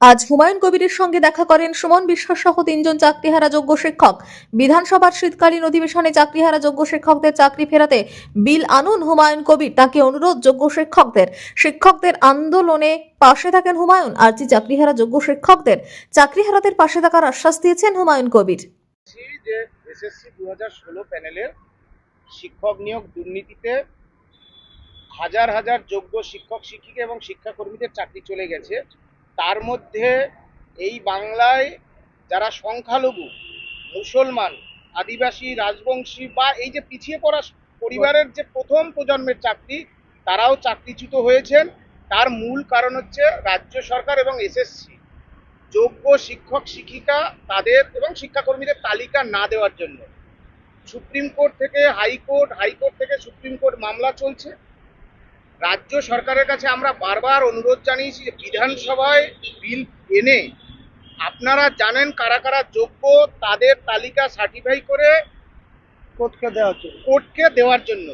আজ হুমায়ুন কবিরের সঙ্গে দেখা করেন সুমন বিশ্বাস সহ তিনজন চাকরিহারা যোগ্য শিক্ষক। বিধানসভার শীতকালীন অধিবেশনে চাকরিহারা যোগ্য শিক্ষকদের চাকরি ফেরাতে বিল আনুন হুমায়ুন কবির, তাকে অনুরোধ যোগ্য শিক্ষকদের। শিক্ষকদের আন্দোলনে পাশে থাকেন হুমায়ুন আর যে চাকরিহারা যোগ্য শিক্ষকদের চাকরিহারাদের পাশে থাকার আশ্বাস দিয়েছেন হুমায়ুন কবির। প্যানেলের শিক্ষক নিয়োগ দুর্নীতিতে হাজার হাজার যোগ্য শিক্ষক, শিক্ষিকা এবং শিক্ষাকর্মীদের চাকরি চলে গেছে তার মধ্যে এই বাংলায় যারা সংখ্যালঘু, মুসলমান, আদিবাসী, রাজবংশী বা এই যে পিছিয়ে পড়া পরিবারের যে প্রথম প্রজন্মের চাকরি, তারাও চাকরিচ্যুত হয়েছেন। তার মূল কারণ হচ্ছে রাজ্য সরকার এবং এসএসসি। যোগ্য শিক্ষক, শিক্ষিকা তাদের এবং শিক্ষাকর্মীদের তালিকা না দেওয়ার জন্য। সুপ্রিম কোর্ট থেকে হাইকোর্ট হাইকোর্ট থেকে সুপ্রিম কোর্ট মামলা চলছে। রাজ্য সরকারের কাছে আমরা বারবার অনুরোধ জানিয়েছি যে বিধানসভায় বিল এনে আপনারা জানেন কারা কারা যোগ্য তাদের তালিকা সার্টিফাই করে কোর্টকে দেওয়া হচ্ছে কোর্টকে দেওয়ার জন্য।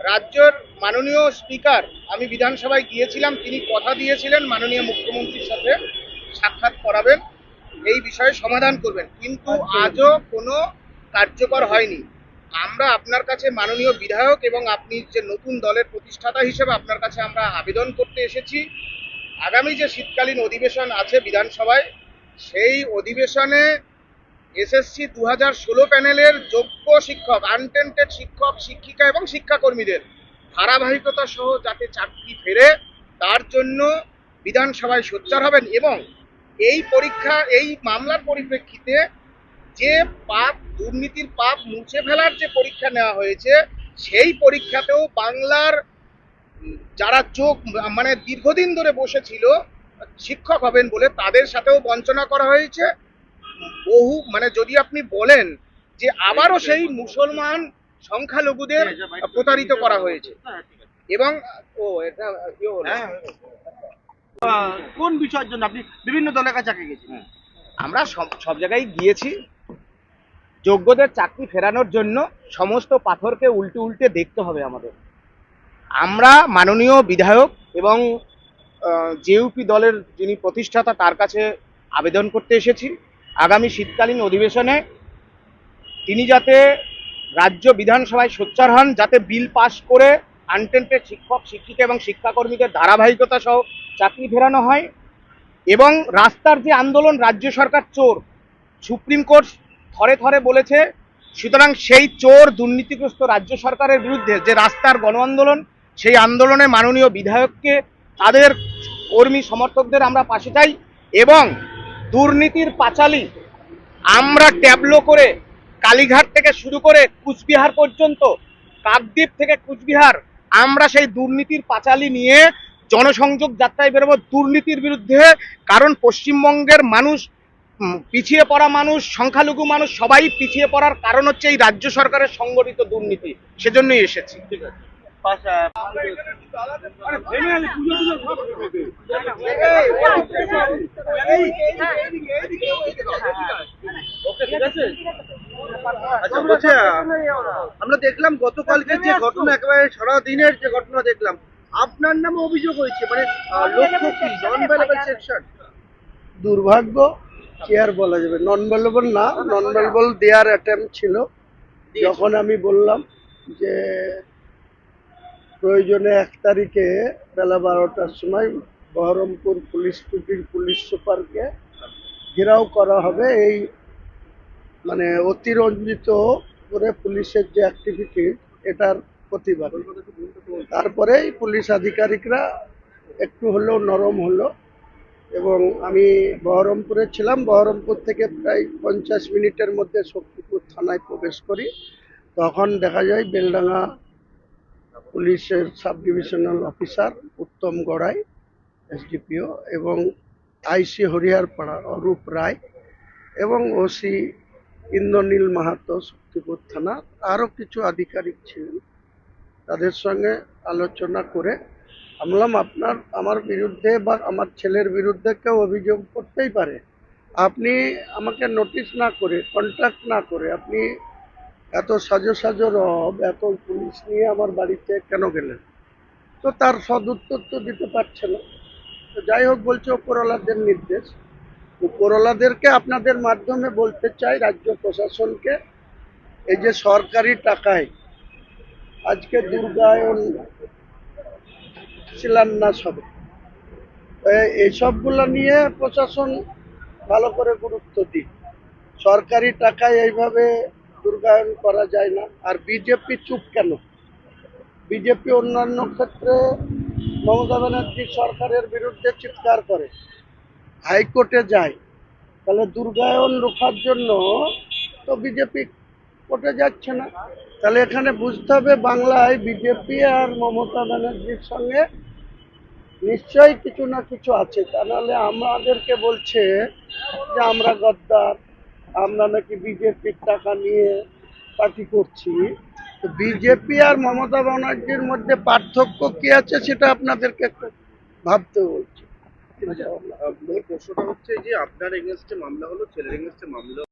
রাজ্যের মাননীয় স্পিকার আমি বিধানসভায় গিয়েছিলাম তিনি কথা দিয়েছিলেন মাননীয় মুখ্যমন্ত্রীর সাথে সাক্ষাৎ করাবেন এই বিষয়ে সমাধান করবেন। কিন্তু আজও কোনো কার্যকর হয়নি। আমরা আপনার কাছে মাননীয় বিধায়ক এবং আপনি যে নতুন দলের প্রতিষ্ঠাতা হিসেবে আপনার কাছে আমরা আবেদন করতে এসেছি। আগামী যে শীতকালীন অধিবেশন আছে বিধানসভায়, সেই অধিবেশনে এসএসসি দু হাজার ষোলো প্যানেলের যোগ্য শিক্ষক আনটেন্টেড শিক্ষক, শিক্ষিকা এবং শিক্ষাকর্মীদের ধারাবাহিকতা সহ যাতে চাকরি ফেরে, তার জন্য বিধানসভায় সোচ্চার হবেন এবং এই পরীক্ষা, এই মামলার পরিপ্রেক্ষিতে যে পাপ দুর্নীতির পাপ মুছে ফেলার যে পরীক্ষা নেওয়া হয়েছে সেই পরীক্ষাতেও বাংলার যারা চোখ মানে দীর্ঘদিন ধরে বসেছিল শিক্ষক হবেন বলে তাদের সাথেও বঞ্চনা করা হয়েছে। বহু মানে যদি আপনি বলেন যে আবারও সেই মুসলমান সংখ্যালঘুদের প্রতারিত করা হয়েছে। এবং ও এটা কি কোন বিষয়ের জন্য আপনি বিভিন্ন দলের কাছে গেছেন আমরা সব সব জায়গায় গিয়েছি। যোগ্যদের চাকরি ফেরানোর জন্য সমস্ত পাথরকে উল্টে উল্টে দেখতে হবে আমাদের। আমরা মাননীয় বিধায়ক এবং জেইউপি দলের যিনি প্রতিষ্ঠাতা, তার কাছে আবেদন করতে এসেছি। আগামী শীতকালীন অধিবেশনে তিনি যাতে রাজ্য বিধানসভায় সোচ্চার হন, যাতে বিল পাশ করে আনটেন্টেড শিক্ষক, শিক্ষিকা এবং শিক্ষাকর্মীদের ধারাবাহিকতা সহ চাকরি ফেরানো হয় এবং রাস্তার যে আন্দোলন রাজ্য সরকার চোর, সুপ্রিম কোর্ট থরে থরে বলেছে, সুতরাং সেই চোর দুর্নীতিগ্রস্ত রাজ্য সরকারের বিরুদ্ধে যে রাস্তার গণ আন্দোলন, সেই আন্দোলনে মাননীয় বিধায়ককে তাদের কর্মী সমর্থকদের আমরা পাশে চাই এবং দুর্নীতির পাঁচালী আমরা ট্যাবলো করে কালীঘাট থেকে শুরু করে কুচবিহার পর্যন্ত, কাকদ্বীপ থেকে কুচবিহার, আমরা সেই দুর্নীতির পাঁচালী নিয়ে জনসংযোগ যাত্রায় বেরোবো দুর্নীতির বিরুদ্ধে, কারণ পশ্চিমবঙ্গের মানুষ পিছিয়ে পড়া মানুষ সংখ্যালঘু মানুষ সবাই পিছিয়ে পড়ার কারণ হচ্ছে এই রাজ্য সরকারের সংগঠিত দুর্নীতি। সেজন্যই এসেছি। ঠিক আছে? আচ্ছা, আমরা দেখলাম গতকালকে যে ঘটনা একেবারে সারা দিনের যে ঘটনা দেখলাম আপনার নামে অভিযোগ হয়েছে মানে লক্ষ্য কি? নন ভ্যালেবল সেকশন দুর্ভাগ্য কি আর বলা যাবে? নন না নন দেওয়ার অ্যাটেম্প ছিল। যখন আমি বললাম যে প্রয়োজনে এক তারিখে বেলা বারোটার সময় বহরমপুর পুলিশ টুটির পুলিশ সুপারকে ঘেরাও করা হবে। এই মানে অতিরঞ্জিত করে পুলিশের যে অ্যাক্টিভিটি এটার প্রতিবাদে। তারপরেই পুলিশ আধিকারিকরা একটু হলেও নরম হলো। এবং আমি বহরমপুরে ছিলাম। বহরমপুর থেকে প্রায় পঞ্চাশ মিনিটের মধ্যে শক্তিপুর থানায় প্রবেশ করি। তখন দেখা যায় বেলডাঙ্গা পুলিশের sub divisional officer Uttam Garai, SDPO, এবং আইসি হরিহারপাড়া অরূপ রায় এবং ওসি ইন্দ্রনীল মাহাতো শক্তিপুর থানা আরও কিছু আধিকারিক ছিলেন। তাদের সঙ্গে আলোচনা করে বললাম, আপনার, আমার বিরুদ্ধে বা আমার ছেলের বিরুদ্ধে কেউ অভিযোগ করতেই পারে। আপনি আমাকে নোটিশ না করে কন্ট্যাক্ট না করে, আপনি এত সাজো সাজো রব, এত পুলিশ নিয়ে আমার বাড়িতে কেন গেলেন? তো তার সদুত্তর তো দিতে পারছে না। তো যাই হোক, বলছে ওপরওয়ালাদের নির্দেশ। ওপরওয়ালাদেরকে আপনাদের মাধ্যমে বলতে চাই, রাজ্য প্রশাসনকে, এই যে সরকারি টাকায় আজকে দুর্গায়ন শিলান্যাস হবে। এইসবগুলো নিয়ে প্রশাসন ভালো করে গুরুত্ব দিক। সরকারি টাকায় এইভাবে দুর্গায়ন করা যায় না। আর বিজেপি চুপ কেন? বিজেপি অন্যান্য ক্ষেত্রে মমতা ব্যানার্জি সরকারের বিরুদ্ধে চিৎকার করে। হাইকোর্টে যায়। তাহলে দুর্গায়ন রোখার জন্য তো বিজেপি কোর্টে যাচ্ছে না। তাহলে এখানে বুঝতে হবে বাংলায় বিজেপি আর মমতা ব্যানার্জির সঙ্গে নিশ্চয়ই কিছু না কিছু আছে। তা নাহলে আমাদেরকে বলছে যে আমরা গদ্দার আমরা নাকি বিজেপির টাকা নিয়ে পার্টি করছি। তো বিজেপি আর মমতা ব্যানার্জির মধ্যে পার্থক্য কি আছে সেটা আপনাদেরকে একটু ভাবতে বলছি। আচ্ছা, মূল প্রশ্নটা হচ্ছে যে আপনার এগেনস্টে মামলা হলো ছেলের এগেনস্টে মামলা